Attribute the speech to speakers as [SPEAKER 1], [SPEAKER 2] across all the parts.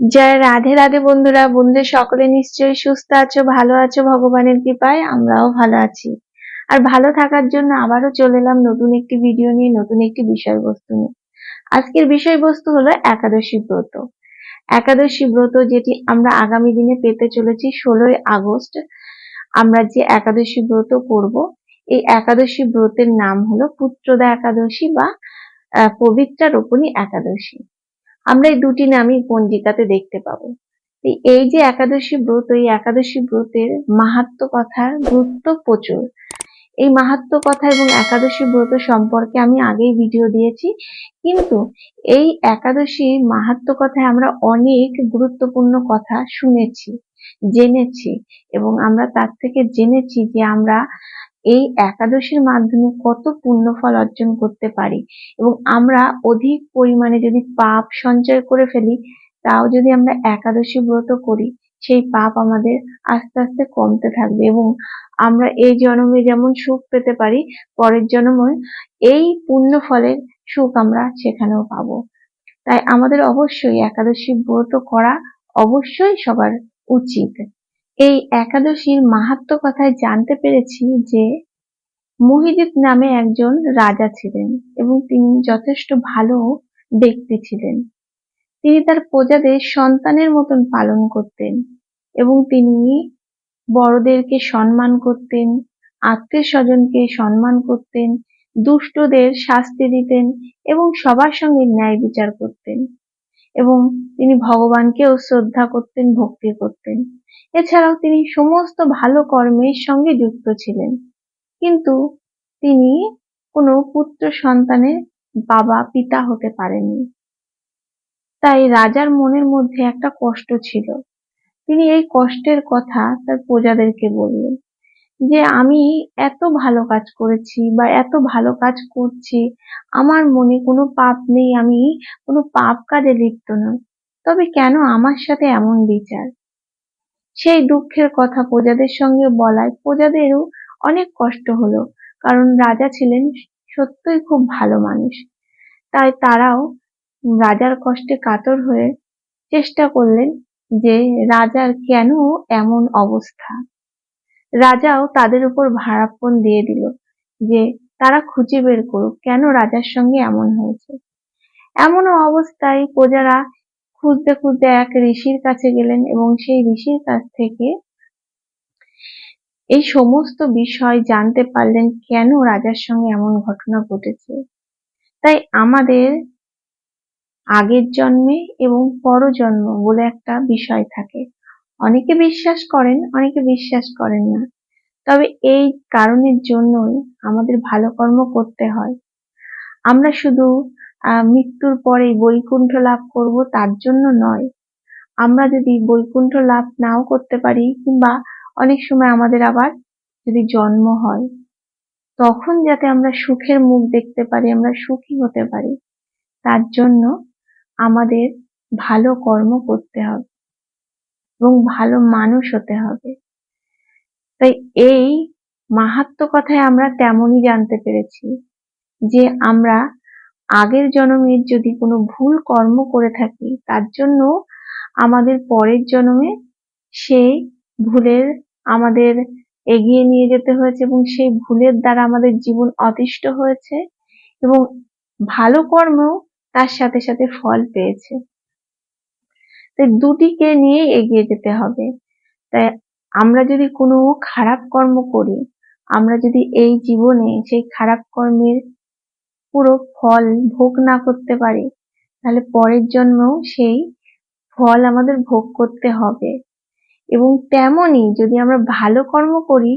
[SPEAKER 1] জয় রাধে রাধে বন্ধুরা বন্ধুদের সকলে নিশ্চয়ই সুস্থ আছো, ভালো আছো, ভগবানের কৃপায় আমরাও ভালো আছি। আর ভালো থাকার জন্য আবারও চলে এলাম নতুন একটি ভিডিও নিয়ে, নতুন একটি বিষয়বস্তু নিয়ে। আজকের বিষয়বস্তু হলো একাদশী ব্রত। একাদশী ব্রত যেটি আমরা আগামী দিনে পেতে চলেছি ষোলোই আগস্ট। আমরা যে একাদশী ব্রত করব, এই একাদশী ব্রতের নাম হলো পুত্রদা একাদশী বা পবিত্রা রোপণী একাদশী। আমরা এই দুটি নামই পঞ্জিকাতে দেখতে পাবো। এই- যে একাদশী ব্রত, এই একাদশী ব্রতের মাহাত্ম কথার গুরুত্ব প্রচুর। এই মাহাত্ম কথা এবং একাদশী ব্রত সম্পর্কে আমি আগেই ভিডিও দিয়েছি, কিন্তু এই একাদশী মাহাত্ম কথায় আমরা অনেক গুরুত্বপূর্ণ কথা শুনেছি, জেনেছি এবং আমরা তার থেকে জেনেছি যে আমরা এই একাদশীর মাধ্যমে কত পুণ্য ফল অর্জন করতে পারি। এবং আমরা অধিক পরিমাণে যদি পাপ সঞ্চয় করে ফেলি, তাও যদি আমরা একাদশী ব্রত করি, সেই পাপ আমাদের আস্তে আস্তে কমতে থাকবে। এবং আমরা এই জন্মে যেমন সুখ পেতে পারি, পরের জন্মে এই পুণ্য ফলের সুখ আমরা সেখানেও পাবো। তাই আমাদের অবশ্যই একাদশী ব্রত করা অবশ্যই সবার উচিত। এই একাদশীর মাহাত্ম কথায় জানতে পেরেছি যে মহিজিৎ নামে একজন রাজা ছিলেন এবং তিনি যথেষ্ট ভালো ব্যক্তি ছিলেন। তিনি তার প্রজাদের সন্তানের মতন পালন করতেন এবং তিনি বড়দেরকে সম্মান করতেন আত্মীয় স্বজনকে সম্মান করতেন, দুষ্টদের শাস্তি দিতেন এবং সবার সঙ্গে ন্যায় বিচার করতেন এবং তিনি ভগবানকেও শ্রদ্ধা করতেন, ভক্তি করতেন। এছাড়াও তিনি সমস্ত ভালো কর্মের সঙ্গে যুক্ত ছিলেন। কিন্তু তিনি কোনো পুত্র সন্তানের বাবা, পিতা হতে পারেননি। তাই রাজার মনের মধ্যে একটা কষ্ট ছিল। তিনি এই কষ্টের কথা তার প্রজাদেরকে বললেন যে, আমি এত ভালো কাজ করেছি বা এত ভালো কাজ করছি, আমার মনে কোনো পাপ নেই, আমি কোনো পাপ কাজে লিপ্ত নই। তবে কেন আমার সাথে এমন বিচার? সেই দুঃখের কথা প্রজাদের সঙ্গে বলায় প্রজাদেরও অনেক কষ্ট হলো, কারণ রাজা ছিলেন সত্যই খুব ভালো মানুষ। তাই তারাও রাজার কষ্টে কাতর হয়ে চেষ্টা করলেন যে রাজার কেন এমন অবস্থা। রাজাও তাদের উপর ভাড়াপন দিয়ে দিল যে তারা খুঁজে বের করুক কেন রাজার সঙ্গে এমন হয়েছে। এমন অবস্থায় প্রজারা খুঁজতে খুঁজতে এক ঋষির কাছে গেলেন এবং সেই ঋষির কাছ থেকে এই সমস্ত বিষয় জানতে পারলেন কেন রাজার সঙ্গে এমন ঘটনা ঘটেছে। তাই আমাদের আগের জন্মে এবং পরজন্ম বলে একটা বিষয় থাকে। অনেকে বিশ্বাস করেন, অনেকে বিশ্বাস করেন না। তবে এই কারণের জন্যই আমাদের ভালো কর্ম করতে হয়। আমরা শুধু মৃত্যুর পরেই বৈকুণ্ঠ লাভ করব তার জন্য নয়। আমরা যদি বৈকুণ্ঠ লাভ নাও করতে পারি কিংবা অনেক সময় আমাদের আবার যদি জন্ম হয়, তখন যাতে আমরা সুখের মুখ দেখতে পারি, আমরা সুখী হতে পারি, তার জন্য আমাদের ভালো কর্ম করতে হবে এবং ভালো মানুষ হতে হবে। তাই এই মাহাত্ম কথায় আমরা তেমনই জানতে পেরেছি যে আমরা আগের জন্মের যদি কোনো ভুল কর্ম করে থাকি, তার জন্য আমাদের পরের জন্মে সেই ভুলের আমাদের এগিয়ে নিয়ে যেতে হয়েছে এবং সেই ভুলের দ্বারা আমাদের জীবন অতিষ্ঠ হয়েছে এবং ভালো কর্ম তার সাথে সাথে ফল পেয়েছে। তাই দুটিকে নিয়ে এগিয়ে যেতে হবে। তাই আমরা যদি কোনো খারাপ কর্ম করি, আমরা যদি এই জীবনে সেই খারাপ কর্মের পুরো ফল ভোগ না করতে পারি, তাহলে পরের জন্মেও সেই ফল আমাদের ভোগ করতে হবে। এবং তেমনই যদি আমরা ভালো কর্ম করি,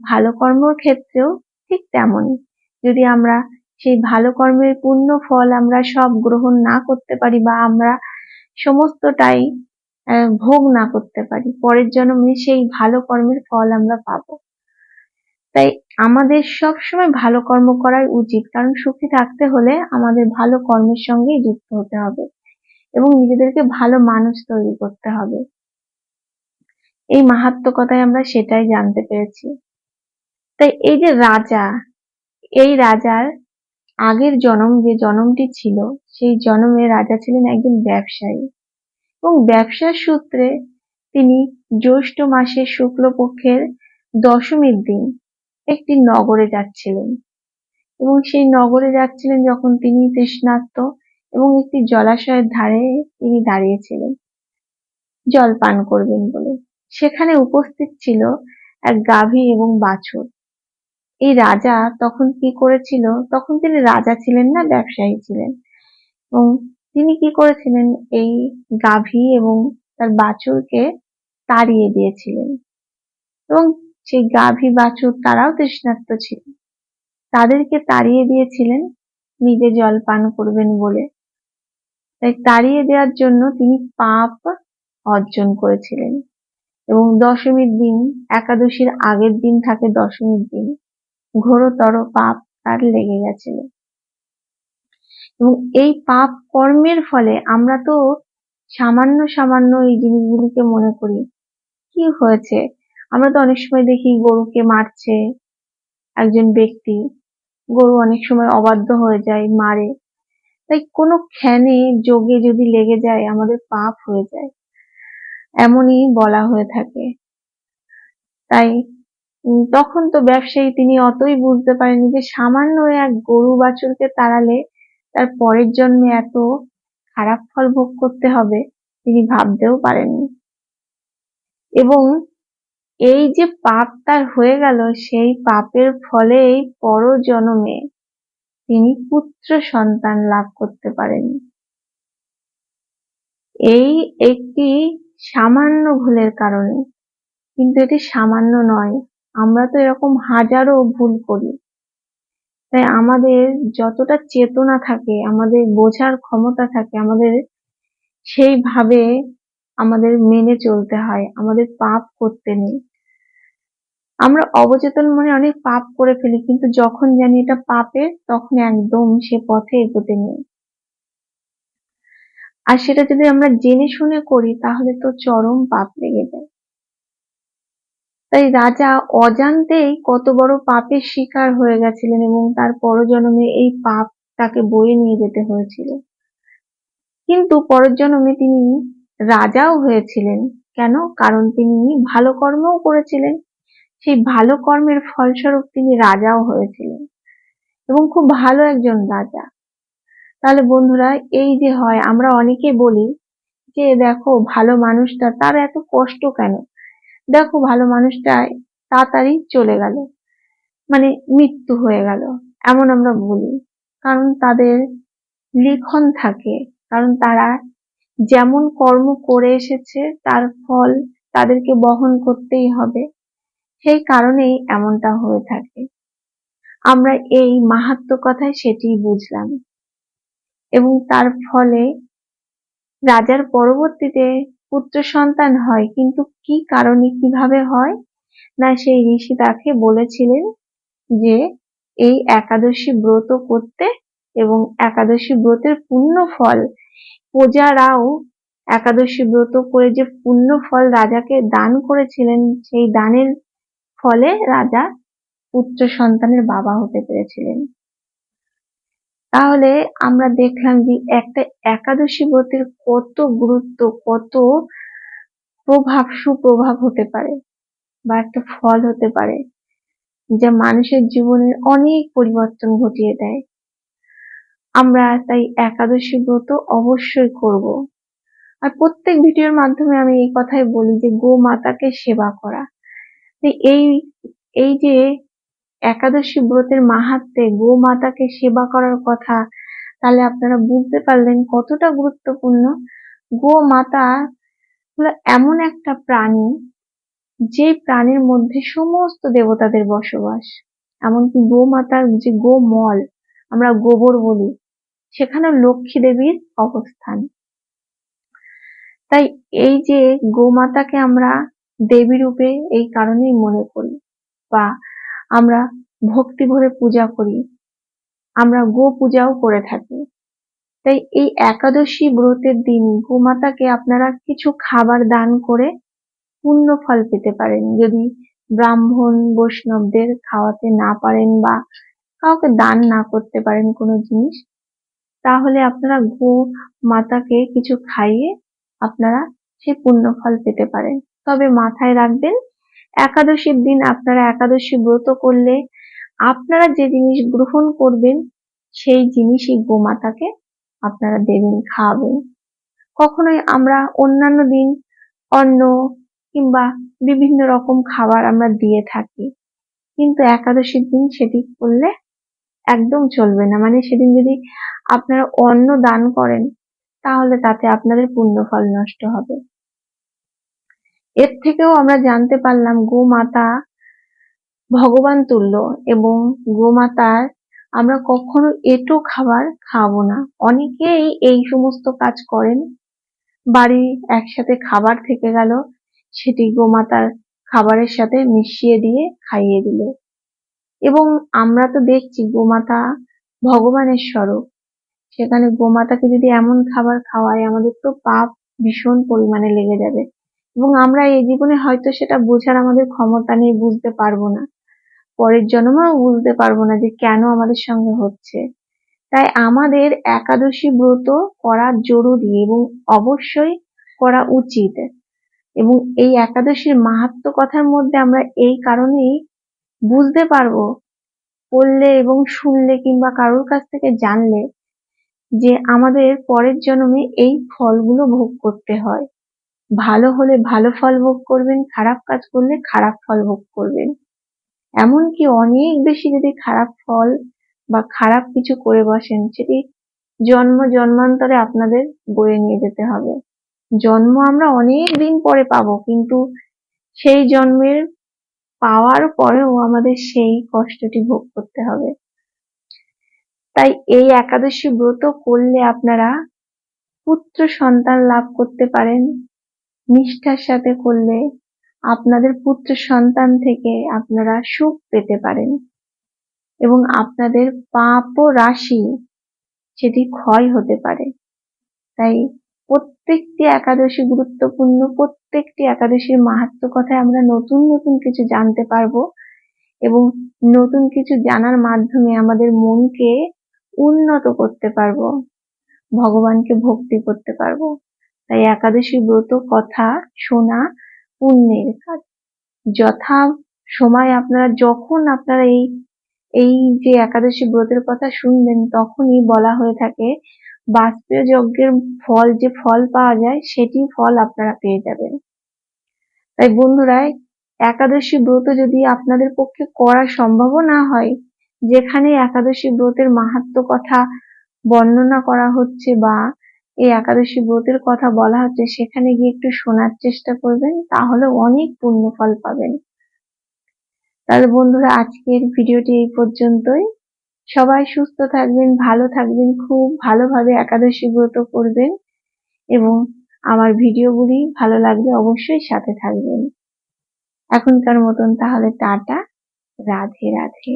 [SPEAKER 1] ভালো কর্মর ক্ষেত্রেও ঠিক তেমনই যদি আমরা সেই ভালো কর্মের পূর্ণ ফল আমরা সব গ্রহণ না করতে পারি বা আমরা সমস্তটাই ভোগ না করতে পারি, পরের জন্মে সেই ভালো কর্মের ফল আমরা পাবো। তাই আমাদের সব সময় ভালো কর্ম করাই উচিত। কারণ সুখী থাকতে হলে আমাদের ভালো কর্মের সঙ্গেই যুক্ত হতে হবে এবং নিজেদেরকে ভালো মানুষ তৈরি করতে হবে। এই মাহাত্ম কথায় আমরা সেটাই জানতে পেরেছি। তাই এই যে রাজা, এই রাজার আগের জনম যে জনমটি ছিল, সেই জন্মে রাজা ছিলেন একজন ব্যবসায়ী এবং ব্যবসার সূত্রে তিনি জ্যৈষ্ঠ মাসের শুক্লপক্ষের দশমীর দিন একটি নগরে যাচ্ছিলেন। এবং সেই নগরে যাচ্ছিলেন যখন তিনি তৃষ্ণার্ত এবং একটি জলাশয়ের ধারে তিনি দাঁড়িয়েছিলেন। জল পান করবেন বলে। সেখানে উপস্থিত ছিল এক গাভী এবং বাছুর। এই রাজা তখন কি করেছিল? তখন তিনি রাজা ছিলেন না, ব্যবসায়ী ছিলেন। এবং তিনি কি করেছিলেন? এই গাভী এবং তার বাছুরকে তাড়িয়ে দিয়েছিলেন। এবং সেই গাভী বাছুর তারাও তৃষ্ণার্ত ছিল। তাদেরকে তাড়িয়ে দিয়েছিলেন, নিজে জল পান করবেন বলে। তাই তাড়িয়ে দেওয়ার জন্য তিনি পাপ অর্জন করেছিলেন। এবং দশমীর দিন, একাদশীর আগের দিন থাকে দশমীর দিন, ঘোরতর পাপ তার লেগে গেছিল। এবং এই পাপ কর্মের ফলে আমরা তো সামান্য সামান্য এই জিনিসগুলিকে মনে করি। কি হয়েছে? আমরা তো অনেক সময় দেখি গরুকে মারছে একজন ব্যক্তি। গরু অনেক সময় অবাধ্য হয়ে যায়, মারে। তাই কোনো ক্ষণে যোগে যদি লেগে যায়, আমাদের পাপ হয়ে যায়। এমনই বলা হয়ে থাকে। তাই তখন তো ব্যবসায়ী তিনি অতই বুঝতে পারেনি যে সামান্য এক গরু বাছুরকে তাড়ালে তার পরের জন্মে এত খারাপ ফল ভোগ করতে হবে, তিনি ভাবতেও পারেননি। এবং এই যে পাপ তার হয়ে গেল, সেই পাপের ফলেই পর জন্মে তিনি পুত্র সন্তান লাভ করতে পারেন এই একটি সামান্য ভুলের কারণে। কিন্তু এটি সামান্য নয়, আমরা তো এরকম হাজারো ভুল করি। তাই আমাদের যতটা চেতনা থাকে, আমাদের বোঝার ক্ষমতা থাকে, আমাদের সেইভাবে আমাদের মেনে চলতে হয়, আমাদের পাপ করতে নেই। আমরা অবচেতন মনে অনেক পাপ করে ফেলি, কিন্তু যখন জানি এটা পাপের, তখন একদম সে পথে এগোতে নেই। আর সেটা যদি আমরা জেনে শুনে করি, তাহলে তো চরম পাপ লেগে যায়। তাই রাজা অজান্তেই কত বড় পাপের শিকার হয়ে গেছিলেন এবং তার পরজন্মে এই পাপ তাকে বয়ে নিয়ে যেতে হয়েছিল। কিন্তু পরজন্মে তিনি রাজাও হয়েছিলেন। কেন? কারণ তিনি ভালো কর্মও করেছিলেন। সেই ভালো কর্মের ফলস্বরূপ তিনি রাজাও হয়েছিলেন এবং খুব ভালো একজন রাজা। তাহলে বন্ধুরা, এই যে হয়, আমরা অনেকে বলি যে, দেখো, ভালো মানুষটা, তার এত কষ্ট কেন? দেখো, ভালো মানুষটা তাড়াতাড়ি চলে গেল মানে মৃত্যু হয়ে গেল। এমন আমরা বলি। কারণ তাদের লিখন থাকে, কারণ তারা যেমন কর্ম করে এসেছে, তার ফল তাদেরকে বহন করতেই হবে। সেই কারণেই এমনটা হয়ে থাকে। আমরা এই মাহাত্ম কথায় সেটি বুঝলাম। এবং তার ফলে রাজার পরবর্তীতে পুত্র সন্তান হয়, কিন্তু কি কারণে কীভাবে হয়? না সেই ঋষি তাকে বলেছিলেন যে, এই একাদশী ব্রত করতে এবং একাদশী ব্রতের পুণ্য ফল প্রজারাও একাদশী ব্রত করে যে পুণ্য ফল রাজাকে দান করেছিলেন, সেই দানের ফলে রাজা পুত্র সন্তানের বাবা হতে পেরেছিলেন। তাহলে আমরা দেখলাম যে একটা একাদশী ব্রতের কত গুরুত্ব, কত প্রভাব, সুপ্রভাব হতে পারে বা একটা ফল হতে পারে যা মানুষের জীবনের অনেক পরিবর্তন ঘটিয়ে দেয়। আমরা তাই একাদশী ব্রত অবশ্যই করব। আর প্রত্যেক ভিডিওর মাধ্যমে আমি এই কথাই বলি যে গো মাতাকে সেবা করা। এই এই যে একাদশী ব্রতের মাহাত্মে গো মাতাকে সেবা করার কথা, তাহলে আপনারা বুঝতে পারলেন কতটা গুরুত্বপূর্ণ। গো মাতা হলো এমন একটা প্রাণী, যে প্রাণীর মধ্যে সমস্ত দেবতাদের বসবাস। এমনকি গো মাতার যে গো মল আমরা গোবর বলি সেখানে লক্ষ্মী দেবীর অবস্থান। তাই এই যে গোমাতাকে আমরা দেবী রূপে এই কারণেই মনে করি বা আমরা ভক্তি ভরে পূজা করি, আমরা গো পূজাও করে থাকি। তাই এই একাদশী ব্রতের দিন গোমাতাকে আপনারা কিছু খাবার দান করে পুণ্য ফল পেতে পারেন। যদি ব্রাহ্মণ, বৈষ্ণবদের খাওয়াতে না পারেন বা কাউকে দান না করতে পারেন কোনো জিনিস, তাহলে আপনারা গো মাতাকে কিছু খাইয়ে আপনারা সেই পুণ্য ফল পেতে পারেন। তবে মাথায় রাখবেন, একাদশীর দিন আপনারা একাদশী ব্রত করলে আপনারা যে জিনিস গ্রহণ করবেন, সেই জিনিসই গোমাতাকে আপনারা দেবেন, খাওয়াবেন। কখনোই আমরা অন্যান্য দিন অন্ন কিংবা বিভিন্ন রকম খাবার আমরা দিয়ে থাকি, কিন্তু একাদশীর দিন সেটি করলে একদম চলবে না। মানে সেদিন যদি আপনারা অন্ন দান করেন, তাহলে তাতে আপনাদের পুণ্য ফল নষ্ট হবে। এর থেকেও আমরা জানতে পারলাম গোমাতা ভগবান তুল্য এবং গোমাতার আমরা কখনো এটো খাবার খাব না। অনেকেই এই সমস্ত কাজ করেন। বাড়ি একসাথে খাবার থেকে গেল, সেটি গোমাতার খাবারের সাথে মিশিয়ে দিয়ে খাইয়ে দিল। এবং আমরা তো দেখছি গোমাতা ভগবানের স্বরূপ। সেখানে গোমাতাকে যদি এমন খাবার খাওয়াই আমাদের তো পাপ ভীষণ পরিমাণে লেগে যাবে। এবং আমরা এই জীবনে হয়তো সেটা বোঝার আমাদের ক্ষমতা নেই, বুঝতে পারব না। পরের জন্মেও বুঝতে পারব না যে কেন আমাদের সঙ্গে হচ্ছে। তাই আমাদের একাদশী ব্রত করা জরুরি এবং অবশ্যই করা উচিত। এবং এই একাদশীর মাহাত্ম কথার মধ্যে আমরা এই কারণেই বুঝতে পারব, পড়লে এবং শুনলে কিংবা কারোর কাছ থেকে জানলে যে আমাদের পরের জন্মে এই ফলগুলো ভোগ করতে হয়। ভালো হলে ভালো ফল ভোগ করবেন, খারাপ কাজ করলে খারাপ ফল ভোগ করবেন। এমনকি অনেক বেশি যদি খারাপ ফল বা খারাপ কিছু করে বসেন, সেটি জন্ম জন্মান্তরে আপনাদের বয়ে নিয়ে যেতে হবে। জন্ম আমরা অনেক দিন পরে পাবো, কিন্তু সেই জন্মের পাওয়ার পরেও আমাদের সেই কষ্টটি ভোগ করতে হবে। তাই এই একাদশী ব্রত করলে আপনারা পুত্র সন্তান লাভ করতে পারেন। নিষ্ঠার সাথে করলে আপনাদের পুত্র সন্তান থেকে আপনারা সুখ পেতে পারেন। এবং আপনাদের পাপ রাশি সেটি ক্ষয় হতে পারে। তাই প্রত্যেকটি একাদশী গুরুত্বপূর্ণ, প্রত্যেকটি একাদশীর মাহাত্ম কথায় আমরা নতুন নতুন কিছু জানতে পারব এবং নতুন কিছু জানার মাধ্যমে আমাদের মনকে উন্নত করতে পারব, ভগবানকে ভক্তি করতে পারব। তাই একাদশী ব্রত, কথা, শোনা, পুণ্যের কাজ। যথা সময় আপনারা, যখন আপনারা এই এই যে একাদশী ব্রতের কথা শুনবেন, তখনই বলা হয়ে থাকে, বাষ্পীয় যজ্ঞের ফল, যে ফল পাওয়া যায়, সেটি ফল আপনারা পেয়ে যাবেন। তাই বন্ধুরা, একাদশী ব্রত যদি আপনাদের পক্ষে করা সম্ভব না হয়, যেখানে একাদশী ব্রতের মাহাত্ম কথা বর্ণনা করা হচ্ছে বা এই একাদশী ব্রতের কথা বলা হচ্ছে, সেখানে গিয়ে একটু শোনার চেষ্টা করবেন, তাহলে অনেক পুণ্য ফল পাবেন। তাহলে বন্ধুরা, আজকের ভিডিওটি এই পর্যন্তই। সবাই সুস্থ থাকবেন, ভালো থাকবেন, খুব ভালোভাবে একাদশী ব্রত করবেন এবং আমার ভিডিওগুলি ভালো লাগলে অবশ্যই সাথে থাকবেন। এখনকার মতন তাহলে টাটা, রাধে রাধে।